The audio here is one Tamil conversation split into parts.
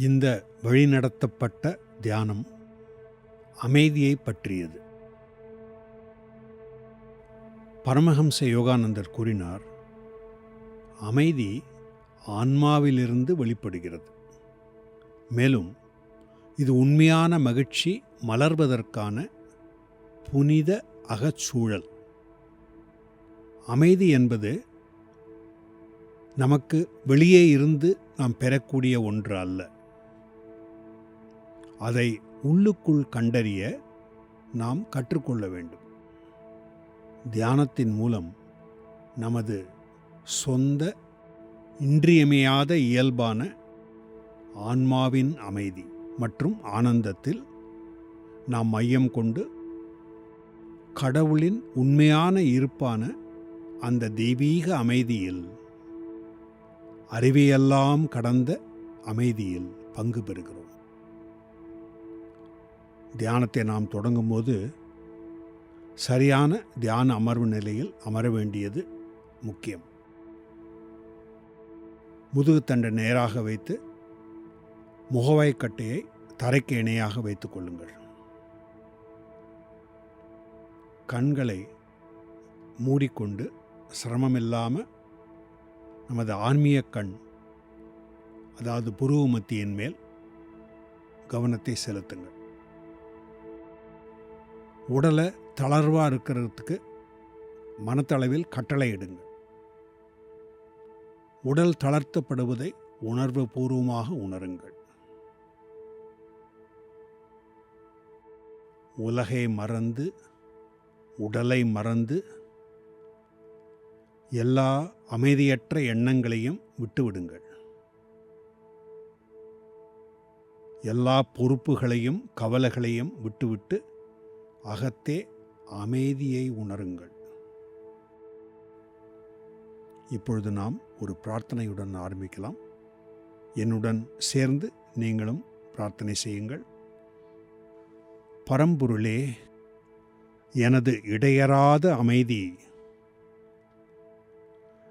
இந்த வழிநடத்தப்பட்ட தியானம் அமைதியை பற்றியது. பரமஹம்ச யோகானந்தர் கூறினார் அமைதி ஆன்மாவிலிருந்து வெளிப்படுகிறது. மேலும் இது உண்மையான மகிழ்ச்சி மலர்வதற்கான புனித அகச்சூழல். அமைதி என்பது நமக்கு வெளியே இருந்து நாம் பெறக்கூடிய ஒன்று அல்ல. அதை உள்ளுக்குள் கண்டறிய நாம் கற்றுக்கொள்ள வேண்டும். தியானத்தின் மூலம் நமது சொந்த இன்றியமையாத இயல்பான ஆன்மாவின் அமைதி மற்றும் ஆனந்தத்தில் நாம் மையம் கொண்டு கடவுளின் உண்மையான இருப்பான அந்த தெய்வீக அமைதியில் அறிவையெல்லாம் கடந்த அமைதியில் பங்கு பெறுகிறோம். தியானத்தை நாம் தொடங்கும்போது சரியான தியான அமர்வு நிலையில் அமர வேண்டியது முக்கியம். முதுகுத்தண்டை நேராக வைத்து முகவாய்க்கட்டையை தரைக்கு இணையாக வைத்துக் கொள்ளுங்கள். கண்களை மூடிக்கொண்டு சிரமமில்லாமல் நமது ஆன்மீக கண் அதாவது புருவ மத்தியின் மேல் கவனத்தை செலுத்துங்கள். உடலை தளர்வாக இருக்கிறதுக்கு மனத்தளவில் கட்டளையிடுங்கள் உடல் தளர்த்தப்படுவதை உணர்வு பூர்வமாக உணருங்கள். உலகை மறந்து உடலை மறந்து எல்லா அமைதியற்ற எண்ணங்களையும் விட்டுவிடுங்கள். எல்லா பொறுப்புகளையும் கவலைகளையும் விட்டுவிட்டு அகத்தே அமைதியை உணருங்கள். இப்பொழுது நாம் ஒரு பிரார்த்தனையுடன் ஆரம்பிக்கலாம். என்னுடன் சேர்ந்து நீங்களும் பிரார்த்தனை செய்யுங்கள். பரம்பொருளே எனது இடையறாத அமைதி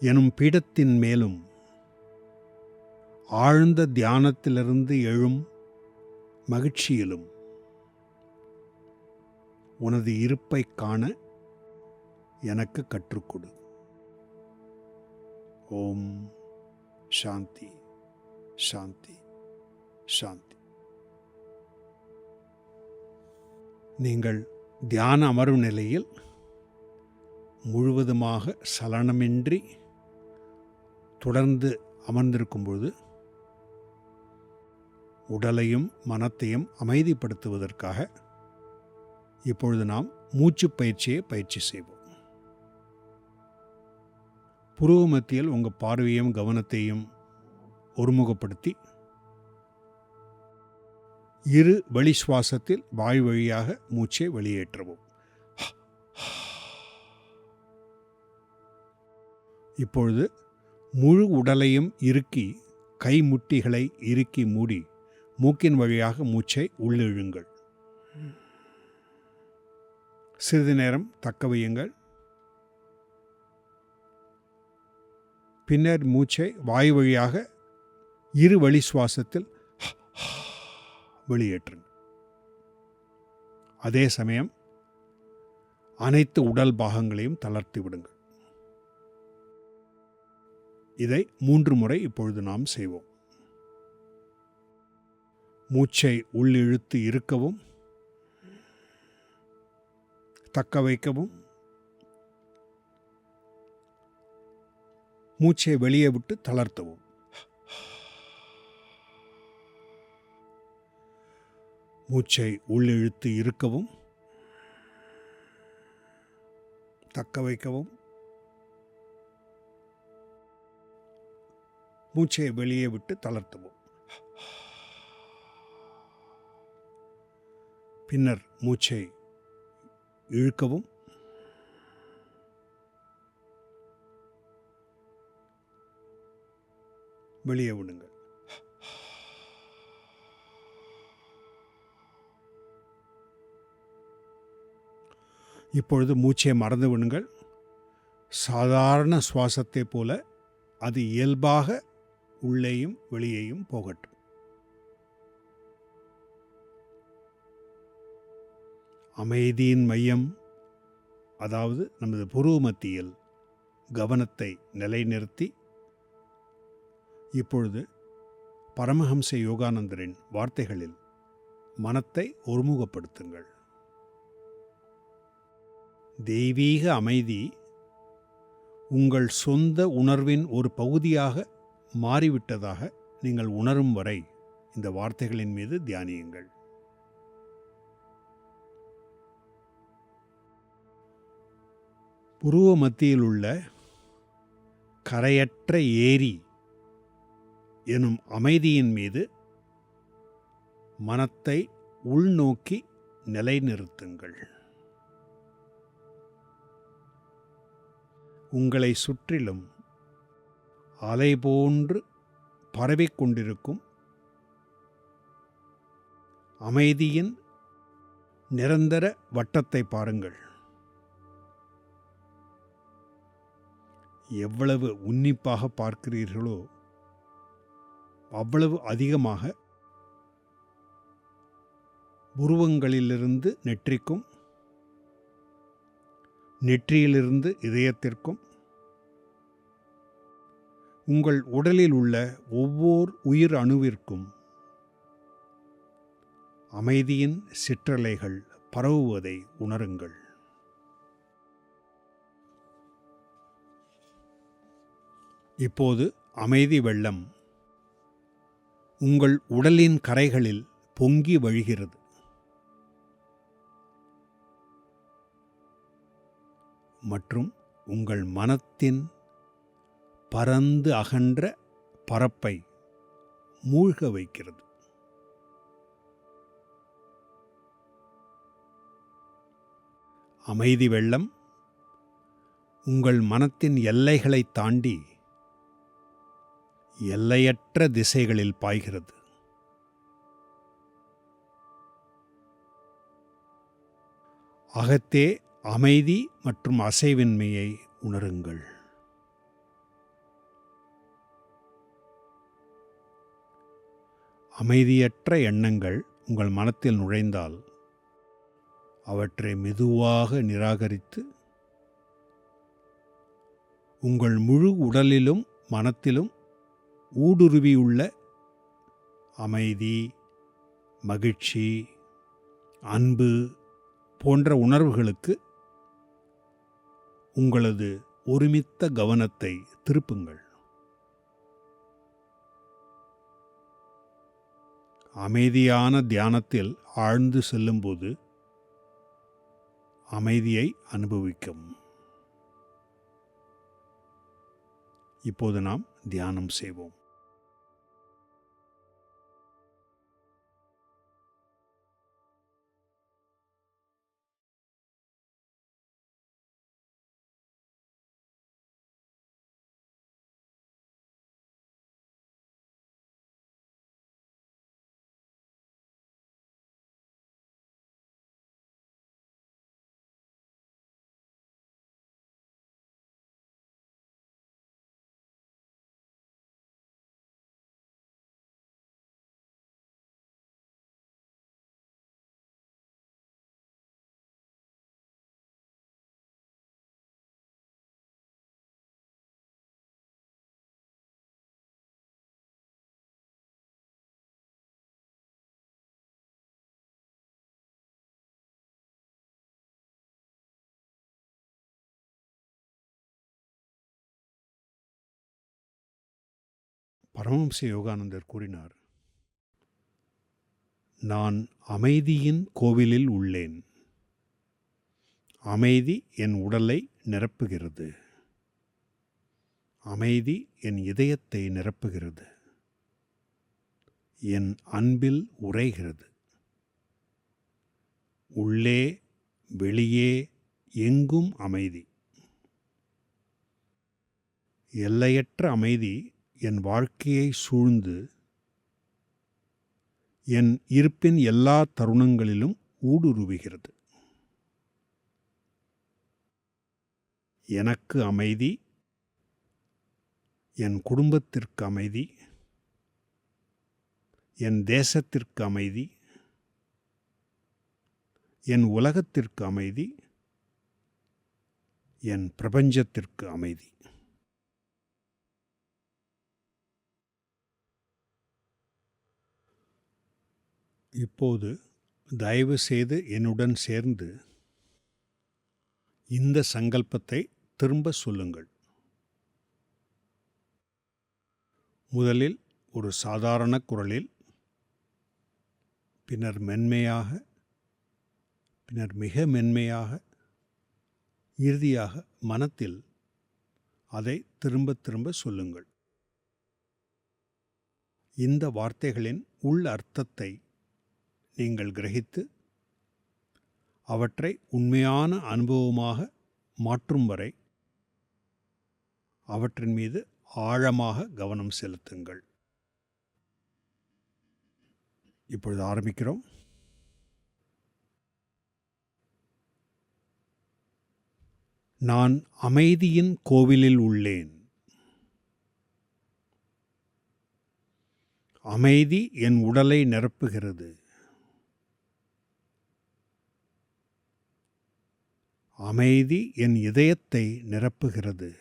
எனும் பீடத்தின் மேலும் ஆழ்ந்த தியானத்திலிருந்து எழும் மகிழ்ச்சியிலும் உனது இருப்பை காண எனக்கு கற்றுக்கொடு. ஓம் சாந்தி சாந்தி சாந்தி. நீங்கள் தியான அமர்வு நிலையில் முழுவதுமாக சலனமின்றி தொடர்ந்து அமர்ந்திருக்கும் பொழுது உடலையும் மனத்தையும் அமைதிப்படுத்துவதற்காக இப்பொழுது நாம் மூச்சு பயிற்சியை பயிற்சி செய்வோம். புருவ மத்தியில் உங்கள் பார்வையும் கவனத்தையும் ஒருமுகப்படுத்தி இரு வழி சுவாசத்தில் வாய் வழியாக மூச்சை வெளியேற்றவும். இப்பொழுது முழு உடலையும் இறுக்கி கைமுட்டிகளை இறுக்கி மூடி மூக்கின் வழியாக மூச்சை உள்ளிழுங்கள். சிறிது நேரம் தக்க வையுங்கள். பின்னர் மூச்சை வாய் வழியாக இரு வழி சுவாசத்தில் வெளியேற்றுங்கள். அதே சமயம் அனைத்து உடல் பாகங்களையும் தளர்த்தி விடுங்கள். இதை மூன்று முறை இப்பொழுது நாம் செய்வோம். மூச்சை உள்ளிழுத்து இருக்கவும் தக்க வைக்கவும் மூச்சை வெளியே விட்டு தளர்த்தவும். மூச்சை உள்ளிழுத்து இருக்கவும் தக்க வைக்கவும் மூச்சை வெளியே விட்டு தளர்த்தவும். பின்னர் மூச்சை இழுக்கவும். வெளியே விடுங்கள். இப்பொழுது மூச்சை மறந்து விடுங்கள். சாதாரண சுவாசத்தை போல அது இயல்பாக உள்ளேயும் வெளியேயும் போகட்டும். அமைதியின் மையம் அதாவது நமது புருவ மத்தியில் கவனத்தை நிலைநிறுத்தி இப்பொழுது பரமஹம்ச யோகானந்தரின் வார்த்தைகளில் மனத்தை ஒருமுகப்படுத்துங்கள். தெய்வீக அமைதி உங்கள் சொந்த உணர்வின் ஒரு பகுதியாக மாறிவிட்டதாக நீங்கள் உணரும் வரை இந்த வார்த்தைகளின் மீது தியானியுங்கள். புருவ மத்தியில் உள்ள கரையற்ற ஏரி எனும் அமைதியின் மீது மனத்தை உள்நோக்கி நிலைநிறுத்துங்கள். உங்களை சுற்றிலும் அலை போன்று பரவிக்கொண்டிருக்கும் அமைதியின் நிரந்தர வட்டத்தை பாருங்கள். எவ்வளவு உன்னிப்பாக பார்க்கிறீர்களோ அவ்வளவு அதிகமாக உருவங்களிலிருந்து நெற்றிக்கும் நெற்றியிலிருந்து இதயத்திற்கும் உங்கள் உடலில் உள்ள ஒவ்வொரு உயிர் அணுவிற்கும் அமைதியின் சிற்றலைகள் பரவுவதை உணருங்கள். இப்போது அமைதி வெள்ளம். உங்கள் உடலின் கரைகளில் பொங்கி வழிகிறது. மற்றும் உங்கள் மனத்தின் பரந்து அகன்ற பரப்பை மூழ்க வைக்கிறது. அமைதி வெள்ளம் உங்கள் மனத்தின் எல்லைகளை தாண்டி எல்லையற்ற திசைகளில் பாய்கிறது. அகத்தே அமைதி மற்றும் அசைவின்மையை உணருங்கள். அமைதியற்ற எண்ணங்கள் உங்கள் மனத்தில் நுழைந்தால் அவற்றை மெதுவாக நிராகரித்து உங்கள் முழு உடலிலும் மனத்திலும் ஊடுருவியுள்ள அமைதி மகிழ்ச்சி அன்பு போன்ற உணர்வுகளுக்கு உங்களது ஒருமித்த கவனத்தை திருப்புங்கள். அமைதியான தியானத்தில் ஆழ்ந்து செல்லும்போது அமைதியை அனுபவிக்கும். இப்போது நாம் தியானம் செய்வோம். பரமஹம்ச யோகானந்தர் கூறினார் நான் அமைதியின் கோவிலில் உள்ளேன். அமைதி என் உடலை நிரப்புகிறது. அமைதி என் இதயத்தை நிரப்புகிறது. என் அன்பில் உரைகிறது உள்ளே வெளியே எங்கும் அமைதி. எல்லையற்ற அமைதி என் வாழ்க்கையை சூழ்ந்து என் இருப்பின் எல்லா தருணங்களிலும் ஊடுருவுகிறது. எனக்கு அமைதி என் குடும்பத்திற்கு அமைதி என் தேசத்திற்கு அமைதி என் உலகத்திற்கு அமைதி என் பிரபஞ்சத்திற்கு அமைதி. இப்போது தயவு செய்து என்னுடன் சேர்ந்து இந்த சங்கல்பத்தை திரும்ப சொல்லுங்கள். முதலில் ஒரு சாதாரண குரலில் பின்னர் மென்மையாக பின்னர் மிக மென்மையாக இறுதியாக மனத்தில் அதை திரும்ப திரும்ப சொல்லுங்கள். இந்த வார்த்தைகளின் உள் அர்த்தத்தை நீங்கள் கிரகித்து அவற்றை உண்மையான அனுபவமாக மாற்றும் வரை அவற்றின் மீது ஆழமாக கவனம் செலுத்துங்கள். இப்பொழுது ஆரம்பிக்கிறோம். நான் அமைதியின் கோவிலில் உள்ளேன். அமைதி என் உடலை நிரப்புகிறது. அமைதி என் இதயத்தை நிரப்புகிறது.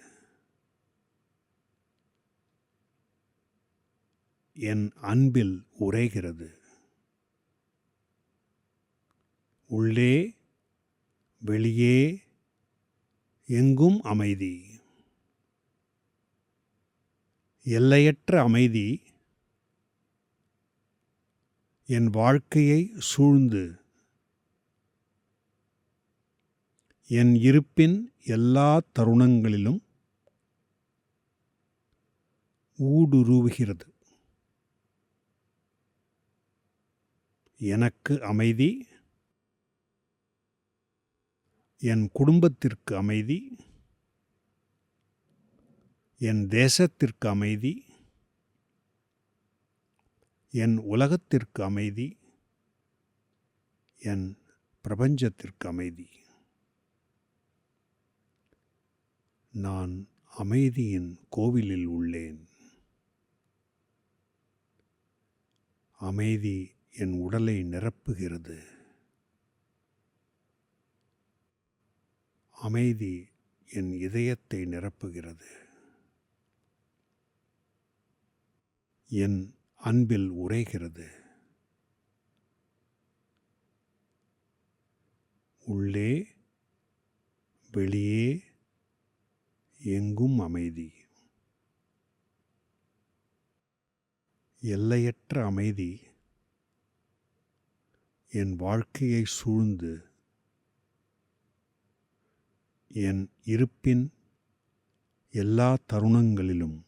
என் அன்பில் உரைகிறது உள்ளே வெளியே எங்கும் அமைதி. எல்லையற்ற அமைதி என் வாழ்க்கையை சூழ்ந்து என் இருப்பின் எல்லா தருணங்களிலும் ஊடுருவுகிறது. எனக்கு அமைதி. என் குடும்பத்திற்கு அமைதி. என் தேசத்திற்கு அமைதி. என் உலகத்திற்கு அமைதி. என் பிரபஞ்சத்திற்கு அமைதி. நான் அமைதியின் கோவிலில் உள்ளேன். அமைதி என் உடலை நிரப்புகிறது. அமைதி என் இதயத்தை நிரப்புகிறது. என் அன்பில் உரைகிறது உள்ளே வெளியே எங்கும் அமைதி. எல்லையற்ற அமைதி என் வாழ்க்கையை சூழ்ந்து என் இருப்பின் எல்லா தருணங்களிலும்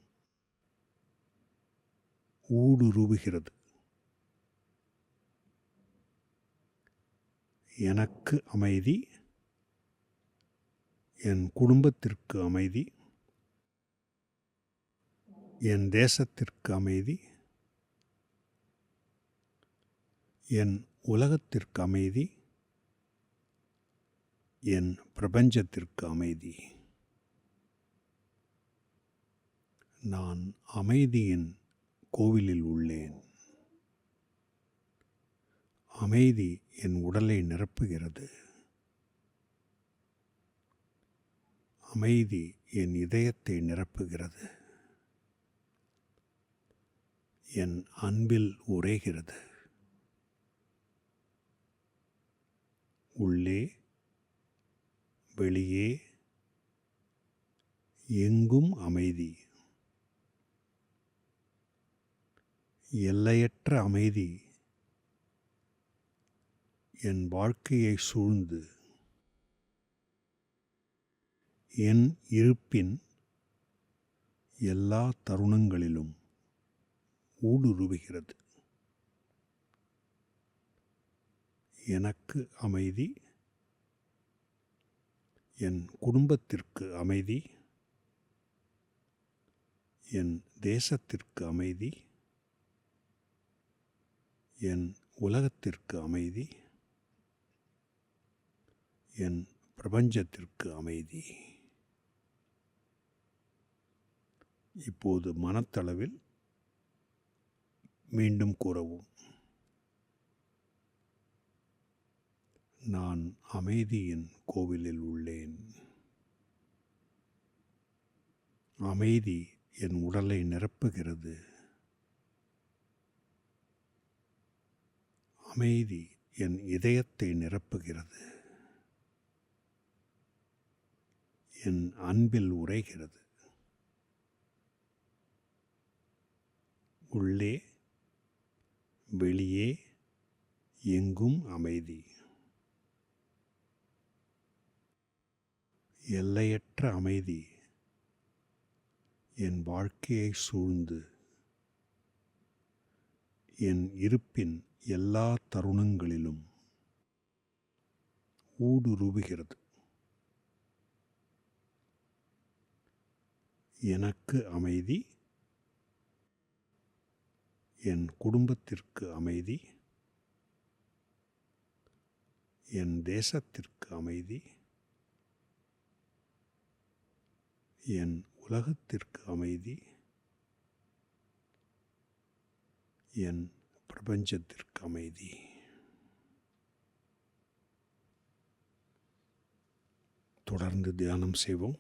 ஊடுருவுகிறது. எனக்கு அமைதி என் குடும்பத்திற்கு அமைதி என் தேசத்திற்கு அமைதி என் உலகத்திற்கு அமைதி என் பிரபஞ்சத்திற்கு அமைதி. நான் அமைதியின் கோவிலில் உள்ளேன். அமைதி என் உடலை நிரப்புகிறது. அமைதி என் இதயத்தை நிரப்புகிறது. என் அன்பில் உரைகிறது உள்ளே வெளியே எங்கும் அமைதி. எல்லையற்ற அமைதி. என் வாழ்க்கையை சூழ்ந்து என் இருப்பின் எல்லா தருணங்களிலும் ஊடுருவுகிறது. எனக்கு அமைதி என் குடும்பத்திற்கு அமைதி என் தேசத்திற்கு அமைதி என் உலகத்திற்கு அமைதி என் பிரபஞ்சத்திற்கு அமைதி. இப்போது மனத்தளவில் மீண்டும் கூறவும். நான் அமைதியின் கோவிலில் உள்ளேன். அமைதி என் உடலை நிரப்புகிறது. அமைதி என் இதயத்தை நிரப்புகிறது. என் அன்பில் உரைகிறது உள்ளே வெளியே எங்கும் அமைதி. எல்லையற்ற அமைதி என் வாழ்க்கையை சூழ்ந்து. என் இருப்பின் எல்லா தருணங்களிலும் ஊடுருவுகிறது. எனக்கு அமைதி என் குடும்பத்திற்கு அமைதி என் தேசத்திற்கு அமைதி என் உலகத்திற்கு அமைதி என் பிரபஞ்சத்திற்கு அமைதி. தொடர்ந்து தியானம் செய்வோம்.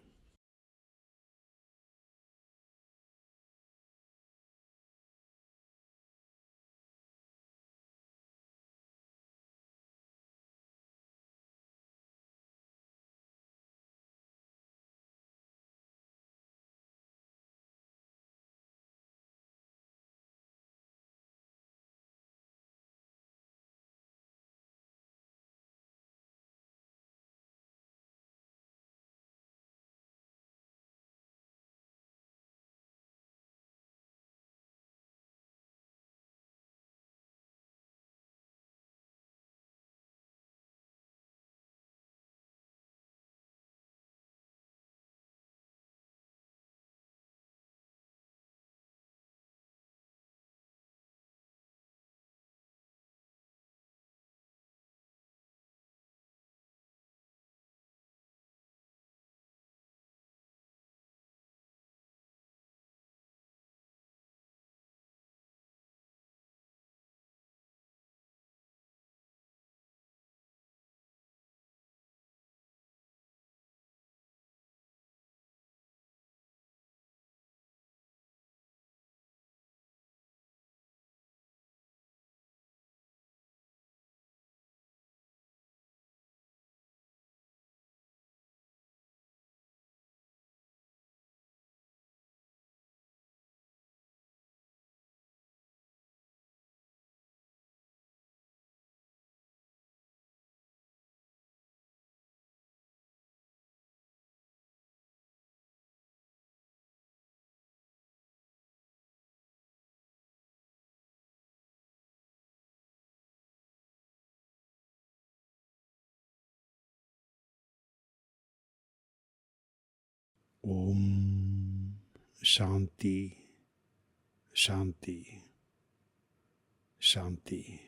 ஓம் சாந்தி சாந்தி சாந்தி.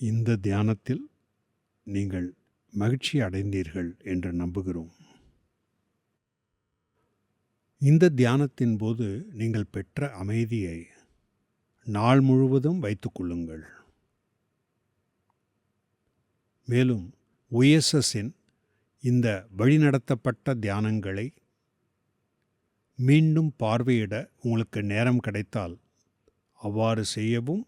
இந்த தியானத்தில் நீங்கள் மகிழ்ச்சி அடைந்தீர்கள் என்று நம்புகிறோம். இந்த தியானத்தின் போது நீங்கள் பெற்ற அமைதியை நாள் முழுவதும் வைத்துக்கொள்ளுங்கள் மேலும் ஒய்எஸ்எஸ்ஸின் இந்த வழிநடத்தப்பட்ட தியானங்களை மீண்டும் பார்வையிட உங்களுக்கு நேரம் கிடைத்தால் அவ்வாறு செய்யவும்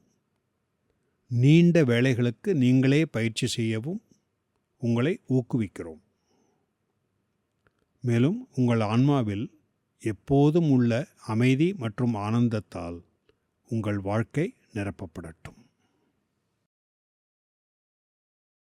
நீண்ட வேலைகளுக்கு நீங்களே பயிற்சி செய்யவும் உங்களை ஊக்குவிக்கிறோம். மேலும் உங்கள் ஆன்மாவில் எப்போதும் உள்ள அமைதி மற்றும் ஆனந்தத்தால் உங்கள் வாழ்க்கை நிரப்பப்படட்டும்.